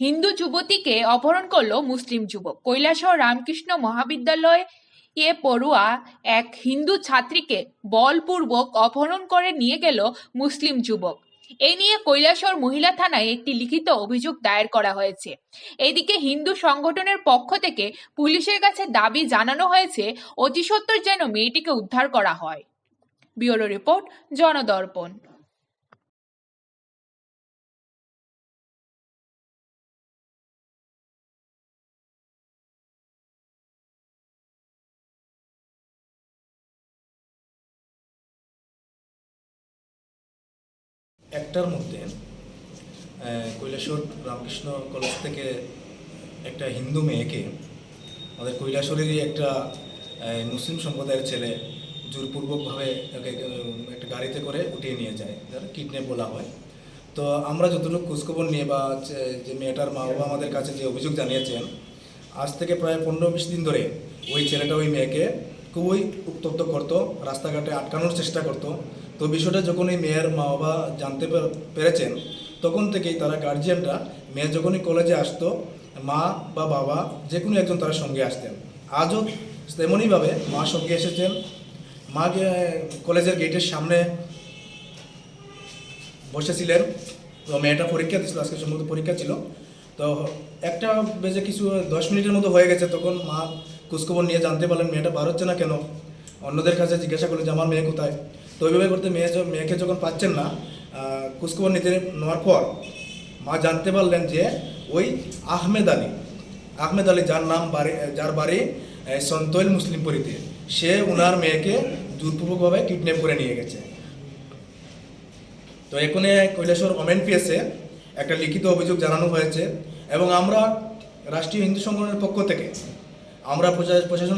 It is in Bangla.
হিন্দু যুবতীকে অপহরণ করল মুসলিম যুবক। কৈলাসহর রামকৃষ্ণ মহাবিদ্যালয়ে এ পড়ুয়া এক হিন্দু ছাত্রীকে বলপূর্বক অপহরণ করে নিয়ে গেল মুসলিম যুবক। এই নিয়ে কৈলাসহর মহিলা থানায় একটি লিখিত অভিযোগ দায়ের করা হয়েছে। এদিকে হিন্দু সংগঠনের পক্ষ থেকে পুলিশের কাছে দাবি জানানো হয়েছে, অতি সত্বর যেন মেয়েটিকে উদ্ধার করা হয়। ব্যুরো রিপোর্ট, জনদর্পণ। একটার মধ্যে কৈলাসর রামকৃষ্ণ কলেজ থেকে একটা হিন্দু মেয়েকে আমাদের কৈলাসরেরই একটা মুসলিম সম্প্রদায়ের ছেলে জোরপূর্বকভাবে উম, একটা গাড়িতে করে উঠিয়ে নিয়ে যায় যারা কিডন্যাপ বলা হয়। তো আমরা যতটুকু খোঁজখবর নিয়ে বা যে মেয়েটার মা বাবা আমাদের কাছে যে অভিযোগ জানিয়েছেন আজ থেকে প্রায় পনেরো বিশ দিন ধরে ওই ছেলেটা ওই মেয়েকে খুবই উত্তপ্ত করতো রাস্তাঘাটে আটকানোর চেষ্টা করতো তো বিষয়টা যখন এই মেয়ের মা বাবা জানতে পেরেছেন, তখন থেকেই তারা গার্জিয়ানরা মেয়ে যখনই কলেজে আসতো, মা বা বাবা যে কোনো একজন তারা সঙ্গে আসতেন। আজও তেমনইভাবে মা সঙ্গে এসেছেন। মা কলেজের গেটের সামনে বসেছিলেন। তো মেয়েটা পরীক্ষা দিছিল আজকে সম্ভবত পরীক্ষা ছিল। তো একটা বেজে কিছু দশ মিনিটের মতো হয়ে গেছে, তখন মা খোঁজখবর নিয়ে জানতে পারলেন, মেয়েটা বার হচ্ছে না কেন? অন্যদের কাছে জিজ্ঞাসা করলেন যে, আমার মেয়ে কোথায়? তো ওইভাবে করতে মেয়ে মেয়েকে যখন পাচ্ছেন না খোঁজখবর নিতে নেওয়ার পর মা জানতে পারলেন যে ওই আহমেদ আলী আহমেদ আলী যার নাম বাড়ি, যার বাড়ি সন্তৈল মুসলিমপুরিতে সে ওনার মেয়েকে জোরপূর্বকভাবে কিডন্যাপ করে নিয়ে গেছে। তো এখানে কৈলাসর ওমেন পিএসে একটা লিখিত অভিযোগ জানানো হয়েছে এবং আমরা রাষ্ট্রীয় হিন্দু সংগঠনের পক্ষ থেকে আমরা প্রশা- প্রশাসন